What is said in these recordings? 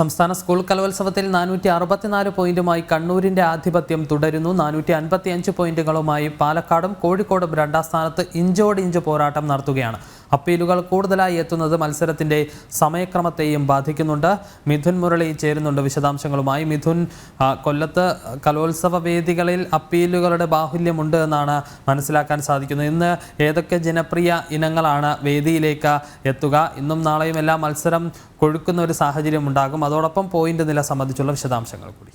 സംസ്ഥാന സ്കൂൾ കലോത്സവത്തിൽ നാനൂറ്റി അറുപത്തിനാല് പോയിന്റുമായി കണ്ണൂരിന്റെ ആധിപത്യം തുടരുന്നു. നാനൂറ്റി അൻപത്തി അഞ്ച് പോയിന്റുകളുമായി പാലക്കാടും കോഴിക്കോടും രണ്ടാം സ്ഥാനത്ത് ഇഞ്ചോട് ഇഞ്ച് പോരാട്ടം നടത്തുകയാണ്. അപ്പീലുകൾ കൂടുതലായി എത്തുന്നത് മത്സരത്തിന്റെ സമയക്രമത്തെയും ബാധിക്കുന്നുണ്ട്. മിഥുൻ മുരളി ചേരുന്നുണ്ട് വിശദാംശങ്ങളുമായി. മിഥുൻ കൊല്ലത്ത് കലോത്സവ വേദികളിൽ അപ്പീലുകളുടെ ബാഹുല്യമുണ്ട് എന്നാണ് മനസ്സിലാക്കാൻ സാധിക്കുന്നത്. ഇന്ന് ഏതൊക്കെ ജനപ്രിയ ഇനങ്ങളാണ് വേദിയിലേക്ക് എത്തുക? ഇന്നും നാളെയും എല്ലാം മത്സരം കൊഴുക്കുന്ന ഒരു സാഹചര്യം ഉണ്ടാകും. അതോടൊപ്പം പോയിന്റ് നില സംബന്ധിച്ചുള്ള വിശദാംശങ്ങൾ കൂടി.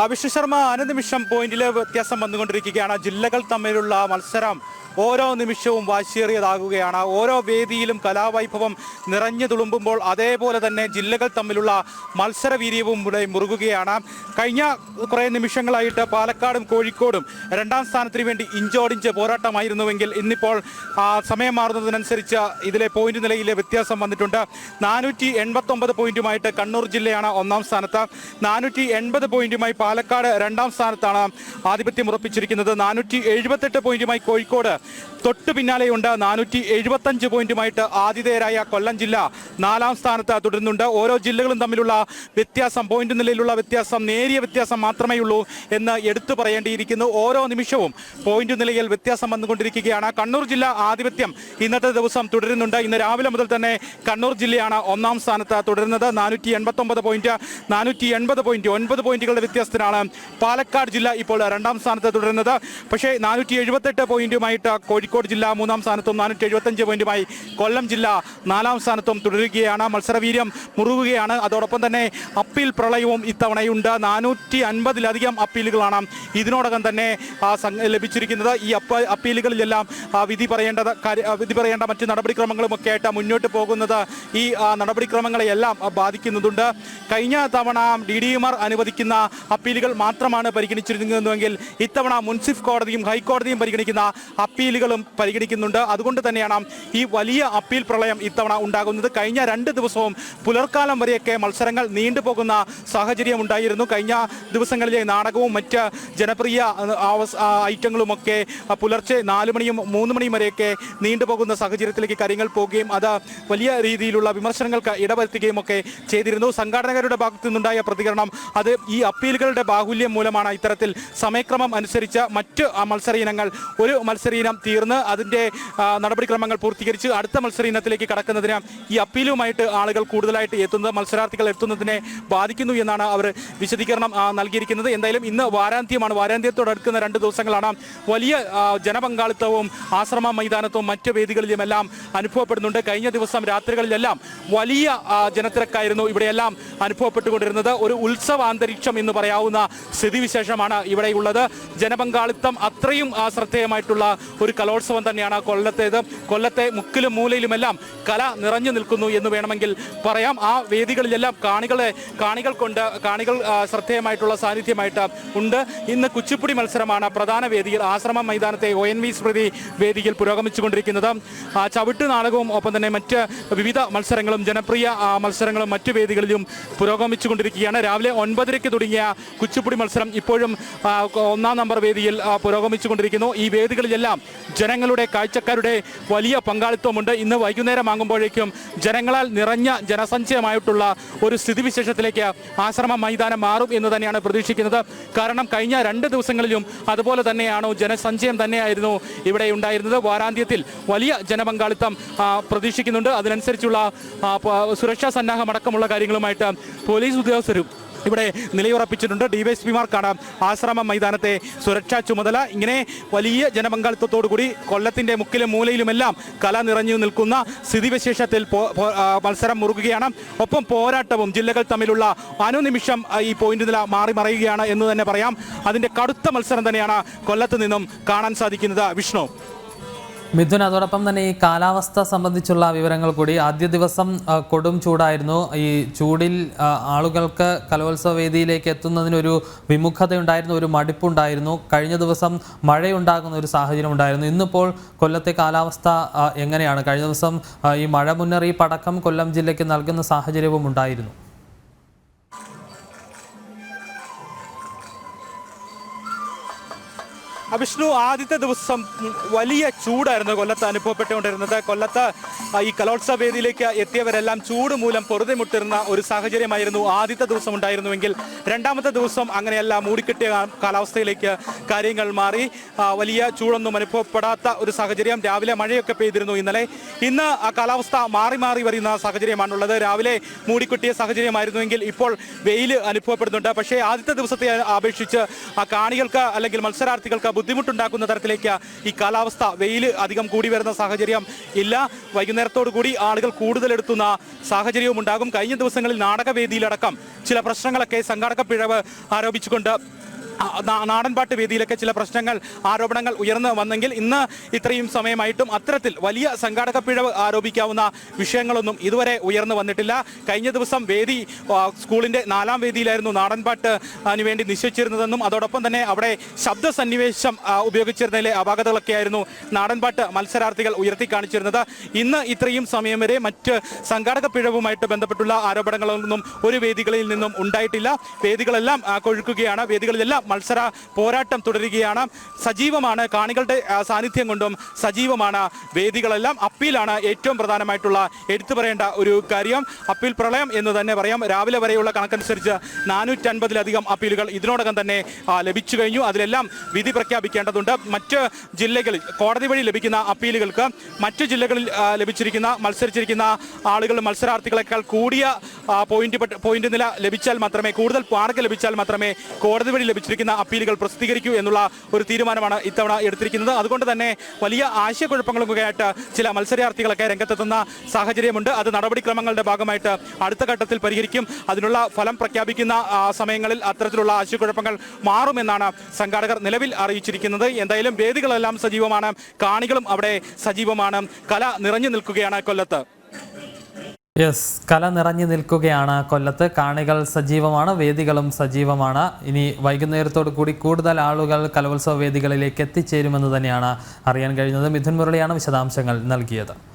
വിഷ്ണു ശർമ്മ അനുനിമിഷം പോയിന്റിലെ വ്യത്യാസം വന്നുകൊണ്ടിരിക്കുകയാണ്. ജില്ലകൾ തമ്മിലുള്ള മത്സരം ഓരോ നിമിഷവും വാശിയേറിയതാകുകയാണ്. ഓരോ വേദിയിലും കലാവൈഭവം നിറഞ്ഞു തുളുമ്പുമ്പോൾ അതേപോലെ തന്നെ ജില്ലകൾ തമ്മിലുള്ള മത്സരവീര്യവും ഇവിടെ മുറുകുകയാണ്. കഴിഞ്ഞ കുറേ നിമിഷങ്ങളായിട്ട് പാലക്കാടും കോഴിക്കോടും രണ്ടാം സ്ഥാനത്തിന് വേണ്ടി ഇഞ്ചോടിഞ്ച് പോരാട്ടമായിരുന്നുവെങ്കിൽ ഇന്നിപ്പോൾ സമയം മാറുന്നതിനനുസരിച്ച് ഇതിലെ പോയിന്റ് നിലയിലെ വ്യത്യാസം വന്നിട്ടുണ്ട്. നാനൂറ്റി എൺപത്തൊമ്പത് പോയിന്റുമായിട്ട് കണ്ണൂർ ജില്ലയാണ് ഒന്നാം സ്ഥാനത്ത്. നാനൂറ്റി എൺപത് പോയിന്റുമായി പാലക്കാട് രണ്ടാം സ്ഥാനത്താണ് ആധിപത്യം ഉറപ്പിച്ചിരിക്കുന്നത്. നാനൂറ്റി എഴുപത്തെട്ട് പോയിന്റുമായി കോഴിക്കോട് തൊട്ടു പിന്നാലെയുണ്ട്. നാനൂറ്റി എഴുപത്തഞ്ച് പോയിന്റുമായിട്ട് ആതിഥേയരായ കൊല്ലം ജില്ല നാലാം സ്ഥാനത്ത് തുടരുന്നുണ്ട്. ഓരോ ജില്ലകളും തമ്മിലുള്ള വ്യത്യാസം പോയിന്റ് നിലയിലുള്ള വ്യത്യാസം നേരിയ വ്യത്യാസം മാത്രമേ ഉള്ളൂ എന്ന് എടുത്തു പറയേണ്ടിയിരിക്കുന്നു. ഓരോ നിമിഷവും പോയിന്റ് നിലയിൽ വ്യത്യാസം വന്നുകൊണ്ടിരിക്കുകയാണ്. കണ്ണൂർ ജില്ല ആധിപത്യം ഇന്നത്തെ ദിവസം തുടരുന്നുണ്ട്. ഇന്ന് രാവിലെ മുതൽ തന്നെ കണ്ണൂർ ജില്ലയാണ് ഒന്നാം സ്ഥാനത്ത് തുടരുന്നത്. നാനൂറ്റി എൺപത്തൊമ്പത് പോയിന്റ് നാനൂറ്റി എൺപത് പോയിന്റ് ഒൻപത് പോയിന്റുകളുടെ വ്യത്യാസത്തിനാണ് പാലക്കാട് ജില്ല ഇപ്പോൾ രണ്ടാം സ്ഥാനത്ത് തുടരുന്നത്. പക്ഷേ നാനൂറ്റി എഴുപത്തെട്ട് പോയിന്റുമായിട്ട് കോഴിക്കോട് ജില്ല മൂന്നാം സ്ഥാനത്തും നാനൂറ്റി എഴുപത്തഞ്ച് പോയിന്റുമായി കൊല്ലം ജില്ല നാലാം സ്ഥാനത്തും തുടരുകയാണ്. മത്സരവീര്യം മുറുകുകയാണ്. അതോടൊപ്പം തന്നെ അപ്പീൽ പ്രളയവും ഇത്തവണയുണ്ട്. നാനൂറ്റി അൻപതിലധികം അപ്പീലുകളാണ് ഇതിനോടകം തന്നെ ലഭിച്ചിരിക്കുന്നത്. ഈ അപ്പ അപ്പീലുകളിലെല്ലാം വിധി പറയേണ്ടത് വിധി പറയേണ്ട മറ്റ് നടപടിക്രമങ്ങളും ഒക്കെ ആയിട്ട് മുന്നോട്ട് പോകുന്നത് ഈ നടപടിക്രമങ്ങളെയെല്ലാം ബാധിക്കുന്നുണ്ട് കഴിഞ്ഞ തവണ ഡി ഡി അനുവദിക്കുന്ന അപ്പീലുകൾ മാത്രമാണ് പരിഗണിച്ചിരുന്നതെങ്കിൽ ഇത്തവണ മുൻസിഫ് കോടതിയും ഹൈക്കോടതിയും പരിഗണിക്കുന്ന അപ്പീലുകളും പരിഗണിക്കുന്നുണ്ട്. അതുകൊണ്ട് തന്നെയാണ് ഈ വലിയ അപ്പീൽ പ്രളയം ഇത്തവണ ഉണ്ടാകുന്നത്. കഴിഞ്ഞ രണ്ട് ദിവസവും പുലർക്കാലം വരെയൊക്കെ മത്സരങ്ങൾ നീണ്ടുപോകുന്ന സാഹചര്യം ഉണ്ടായിരുന്നു. കഴിഞ്ഞ ദിവസങ്ങളിലെ നാടകവും മറ്റ് ജനപ്രിയ ഐറ്റങ്ങളുമൊക്കെ പുലർച്ചെ നാല് മണിയും മൂന്ന് മണിയും വരെയൊക്കെ നീണ്ടുപോകുന്ന സാഹചര്യത്തിലേക്ക് കാര്യങ്ങൾ പോവുകയും അത് വലിയ രീതിയിലുള്ള വിമർശനങ്ങൾക്ക് ഇടവരുത്തുകയും ഒക്കെ ചെയ്തിരുന്നു. സംഘാടകരുടെ ഭാഗത്തു നിന്നുണ്ടായ പ്രതികരണം അത് ഈ അപ്പീലുകളുടെ ബാഹുല്യം മൂലമാണ് ഇത്തരത്തിൽ സമയക്രമം അനുസരിച്ച് മറ്റ് മത്സര ഇനങ്ങൾ ഒരു മത്സര ഇനം തീർന്ന് അതിന്റെ നടപടിക്രമങ്ങൾ പൂർത്തീകരിച്ച് അടുത്ത മത്സര ഇനത്തിലേക്ക് കടക്കുന്നതിന് ഈ അപ്പീലുമായിട്ട് ആളുകൾ കൂടുതലായിട്ട് എത്തുന്നത് മത്സരാർത്ഥികൾ എത്തുന്നതിനെ ബാധിക്കുന്നു എന്നാണ് അവർ വിശദീകരണം നൽകിയിരിക്കുന്നത്. എന്തായാലും ഇന്ന് വാരാന്ത്യമാണ്. വാരാന്ത്യത്തോടടുക്കുന്ന രണ്ട് ദിവസങ്ങളാണ് വലിയ ജനപങ്കാളിത്തവും ആശ്രമ മൈതാനത്തും മറ്റ് വേദികളിലുമെല്ലാം അനുഭവപ്പെടുന്നുണ്ട്. കഴിഞ്ഞ ദിവസം രാത്രികളിലെല്ലാം വലിയ ജനത്തിരക്കായിരുന്നു ഇവിടെയെല്ലാം അനുഭവപ്പെട്ടുകൊണ്ടിരുന്നത്. ഒരു ഉത്സവാന്തരീക്ഷം എന്ന് എന്ന് പറയാവുന്ന സ്ഥിതിവിശേഷമാണ് ഇവിടെയുള്ളത് ജനപങ്കാളിത്തം അത്രയും ശ്രദ്ധേയമായിട്ടുള്ള ഒരു കലോത്സവം തന്നെയാണ് കൊല്ലത്തേത്. കൊല്ലത്തെ മുക്കിലും മൂലയിലുമെല്ലാം കല നിറഞ്ഞു നിൽക്കുന്നു എന്ന് വേണമെങ്കിൽ പറയാം. ആ വേദികളിലെല്ലാം കാണികളെ കാണികൾ കൊണ്ട് കാണികൾ ശ്രദ്ധേയമായിട്ടുള്ള സാന്നിധ്യമായിട്ട് ഉണ്ട്. ഇന്ന് കുച്ചിപ്പുടി മത്സരമാണ് പ്രധാന വേദിയിൽ ആശ്രമം മൈതാനത്തെ ഒ എൻ വി സ്മൃതി വേദിയിൽ പുരോഗമിച്ചുകൊണ്ടിരിക്കുന്നത്. ചവിട്ട് നാടകവും ഒപ്പം തന്നെ മറ്റ് വിവിധ മത്സരങ്ങളും ജനപ്രിയ മത്സരങ്ങളും മറ്റു വേദികളിലും പുരോഗമിച്ചുകൊണ്ടിരിക്കുകയാണ്. രാവിലെ ഒൻപതരയ്ക്ക് തുടങ്ങിയ കുച്ചിപ്പുടി മത്സരം ഇപ്പോഴും ഒന്നാം നമ്പർ വേദിയിൽ പുരോഗമിച്ചുകൊണ്ടിരിക്കുന്നു. ഈ വേദികളിലെല്ലാം ജനങ്ങളുടെ കാഴ്ചക്കാരുടെ വലിയ പങ്കാളിത്തമുണ്ട്. ഇന്ന് വൈകുന്നേരം ആകുമ്പോഴേക്കും ജനങ്ങളാൽ നിറഞ്ഞ ജനസഞ്ചയമായിട്ടുള്ള ഒരു സ്ഥിതിവിശേഷത്തിലേക്ക് ആശ്രമ മൈതാനം മാറും എന്ന് തന്നെയാണ് പ്രതീക്ഷിക്കുന്നത്. കാരണം കഴിഞ്ഞ രണ്ട് ദിവസങ്ങളിലും അതുപോലെ തന്നെയാണോ ജനസഞ്ചയം തന്നെയായിരുന്നു ഇവിടെ ഉണ്ടായിരുന്നത്. വാരാന്ത്യത്തിൽ വലിയ ജനപങ്കാളിത്തം പ്രതീക്ഷിക്കുന്നുണ്ട്. അതിനനുസരിച്ചുള്ള സുരക്ഷാ സന്നാഹമടക്കമുള്ള കാര്യങ്ങളുമായിട്ട് പോലീസ് ഉദ്യോഗസ്ഥരും ഇവിടെ നിലയുറപ്പിച്ചിട്ടുണ്ട്. ഡിവൈഎസ്പിമാർക്കാണ് ആശ്രമ മൈതാനത്തെ സുരക്ഷാ ചുമതല. ഇങ്ങനെ വലിയ ജനപങ്കാളിത്തത്തോടുകൂടി കൊല്ലത്തിന്റെ മുക്കിലും മൂലയിലുമെല്ലാം കല നിറഞ്ഞു നിൽക്കുന്ന സ്ഥിതിവിശേഷത്തിൽ മത്സരം മുറുകുകയാണ്. ഒപ്പം പോരാട്ടവും ജില്ലകൾ തമ്മിലുള്ള അനുനിമിഷം ഈ പോയിന്റ് നില മാറി മറയുകയാണ് എന്ന് തന്നെ പറയാം. അതിന്റെ കടുത്ത മത്സരം തന്നെയാണ് കൊല്ലത്ത് നിന്നും കാണാൻ സാധിക്കുന്നത്. വിഷ്ണു. മിഥുൻ അതോടൊപ്പം തന്നെ ഈ കാലാവസ്ഥ സംബന്ധിച്ചുള്ള വിവരങ്ങൾ കൂടി. ആദ്യ ദിവസം കൊടും ചൂടായിരുന്നു. ഈ ചൂടിൽ ആളുകൾക്ക് കലോത്സവ വേദിയിലേക്ക് എത്തുന്നതിനൊരു വിമുഖതയുണ്ടായിരുന്നു ഒരു മടുപ്പുണ്ടായിരുന്നു. കഴിഞ്ഞ ദിവസം മഴയുണ്ടാകുന്ന ഒരു സാഹചര്യം ഉണ്ടായിരുന്നു. ഇന്നിപ്പോൾ കൊല്ലത്തെ കാലാവസ്ഥ എങ്ങനെയാണ്? കഴിഞ്ഞ ദിവസം ഈ മഴ മുന്നറിയിപ്പ് അടക്കം കൊല്ലം ജില്ലയ്ക്ക് നൽകുന്ന സാഹചര്യവും ഉണ്ടായിരുന്നു. വിഷ്ണു ആദ്യത്തെ ദിവസം വലിയ ചൂടായിരുന്നു കൊല്ലത്ത് അനുഭവപ്പെട്ടുകൊണ്ടിരുന്നത്. കൊല്ലത്ത് ഈ കലോത്സവ വേദിയിലേക്ക് എത്തിയവരെല്ലാം ചൂട് മൂലം പൊറുതിമുട്ടിരുന്ന ഒരു സാഹചര്യമായിരുന്നു ആദ്യത്തെ ദിവസം ഉണ്ടായിരുന്നുവെങ്കിൽ. രണ്ടാമത്തെ ദിവസം അങ്ങനെയല്ല മൂടിക്കെട്ടിയ കാലാവസ്ഥയിലേക്ക് കാര്യങ്ങൾ മാറി. വലിയ ചൂടൊന്നും അനുഭവപ്പെടാത്ത ഒരു സാഹചര്യം. രാവിലെ മഴയൊക്കെ പെയ്തിരുന്നു ഇന്നലെ. ഇന്ന് ആ കാലാവസ്ഥ മാറി മാറി വരുന്ന സാഹചര്യമാണുള്ളത്. രാവിലെ മൂടിക്കെട്ടിയ സാഹചര്യമായിരുന്നുവെങ്കിൽ ഇപ്പോൾ വെയിൽ അനുഭവപ്പെടുന്നുണ്ട്. പക്ഷേ ആദ്യത്തെ ദിവസത്തെ അപേക്ഷിച്ച് ആ കാണികൾക്ക് അല്ലെങ്കിൽ മത്സരാർത്ഥികൾക്ക് ബുദ്ധിമുട്ടുണ്ടാക്കുന്ന തരത്തിലേക്ക് ഈ കാലാവസ്ഥ വെയിൽ അധികം കൂടി വരുന്ന സാഹചര്യം ഇല്ല. വൈകുന്നേരത്തോടു കൂടി ആളുകൾ കൂടുതൽ എടുത്തുന്ന സാഹചര്യവും ഉണ്ടാകും. കഴിഞ്ഞ ദിവസങ്ങളിൽ നാടകവേദിയിലടക്കം ചില പ്രശ്നങ്ങളൊക്കെ സംഘാടക പിഴവ് ആരോപിച്ചുകൊണ്ട് ആ, പാട്ട് വേദിയിലൊക്കെ ചില പ്രശ്നങ്ങൾ ആരോപണങ്ങൾ ഉയർന്നു വന്നെങ്കിൽ ഇന്ന് ഇത്രയും സമയമായിട്ടും അത്തരത്തിൽ വലിയ സംഘാടക പിഴവ് ആരോപിക്കാവുന്ന വിഷയങ്ങളൊന്നും ഇതുവരെ ഉയർന്നു വന്നിട്ടില്ല. കഴിഞ്ഞ ദിവസം വേദി സ്കൂളിന്റെ നാലാം വേദിയിലായിരുന്നു നാടൻപാട്ട് പാട്ട് വേണ്ടി നിശ്ചയിച്ചിരുന്നതെന്നും അതോടൊപ്പം തന്നെ അവിടെ ശബ്ദ സന്നിവേശം ഉപയോഗിച്ചിരുന്നതിലെ അപാകതകളൊക്കെയായിരുന്നു നാടൻപാട്ട് മത്സരാർത്ഥികൾ ഉയർത്തി കാണിച്ചിരുന്നത്. ഇന്ന് ഇത്രയും സമയം വരെ മറ്റ് സംഘാടക പിഴവുമായിട്ട് ബന്ധപ്പെട്ടുള്ള ആരോപണങ്ങളൊന്നും ഒരു വേദികളിൽ നിന്നും ഉണ്ടായിട്ടില്ല. വേദികളെല്ലാം കൊഴുക്കുകയാണ്. വേദികളിലെല്ലാം മത്സര പോരാട്ടം തുടരുകയാണ്. സജീവമാണ് കാണികളുടെ സാന്നിധ്യം കൊണ്ടും സജീവമാണ് വേദികളെല്ലാം. അപ്പീലാണ് ഏറ്റവും പ്രധാനമായിട്ടുള്ള എടുത്തു പറയേണ്ട ഒരു കാര്യം. അപ്പീൽ പ്രളയം എന്ന് തന്നെ പറയാം. രാവിലെ വരെയുള്ള കണക്കനുസരിച്ച് നാനൂറ്റൻപതിലധികം അപ്പീലുകൾ ഇതിനോടകം തന്നെ ലഭിച്ചു കഴിഞ്ഞു. അതിലെല്ലാം വിധി പ്രഖ്യാപിക്കേണ്ടതുണ്ട്. മറ്റ് ജില്ലകളിൽ കോടതി വഴി ലഭിക്കുന്ന അപ്പീലുകൾക്ക് മറ്റ് ജില്ലകളിൽ ലഭിച്ചിരിക്കുന്ന മത്സരിച്ചിരിക്കുന്ന ആളുകൾ മത്സരാർത്ഥികളെക്കാൾ കൂടിയ പോയിന്റ് പോയിന്റ് നില ലഭിച്ചാൽ മാത്രമേ കൂടുതൽ മാർക്ക് ലഭിച്ചാൽ മാത്രമേ കോടതി വഴി ലഭിച്ചിരിക്കുന്ന അപ്പീലുകൾ പ്രസിദ്ധീകരിക്കൂ എന്നുള്ള ഒരു തീരുമാനമാണ് ഇത്തവണ എടുത്തിരിക്കുന്നത്. അതുകൊണ്ട് തന്നെ വലിയ ആശയക്കുഴപ്പങ്ങളൊക്കെ ആയിട്ട് ചില മത്സരാർത്ഥികളൊക്കെ രംഗത്തെത്തുന്ന സാഹചര്യമുണ്ട്. അത് നടപടിക്രമങ്ങളുടെ ഭാഗമായിട്ട് അടുത്ത ഘട്ടത്തിൽ പരിഹരിക്കും. അതിനുള്ള ഫലം പ്രഖ്യാപിക്കുന്ന സമയങ്ങളിൽ അത്തരത്തിലുള്ള ആശയക്കുഴപ്പങ്ങൾ മാറുമെന്നാണ് സംഘാടകർ നിലവിൽ അറിയിച്ചിരിക്കുന്നത്. എന്തായാലും വേദികളെല്ലാം സജീവമാണ്. കാണികളും അവിടെ സജീവമാണ്. കല നിറഞ്ഞു നിൽക്കുകയാണ് കൊല്ലത്ത്. യെസ് കല നിറഞ്ഞു നിൽക്കുകയാണ് കൊല്ലത്ത്. കാണികൾ സജീവമാണ് വേദികളും സജീവമാണ്. ഇനി വൈകുന്നേരത്തോടു കൂടി കൂടുതൽ ആളുകൾ കലോത്സവ വേദികളിലേക്ക് എത്തിച്ചേരുമെന്ന് തന്നെയാണ് അറിയാൻ കഴിഞ്ഞത്. മിഥുൻ മുരളിയാണ് വിശദാംശങ്ങൾ നൽകിയത്.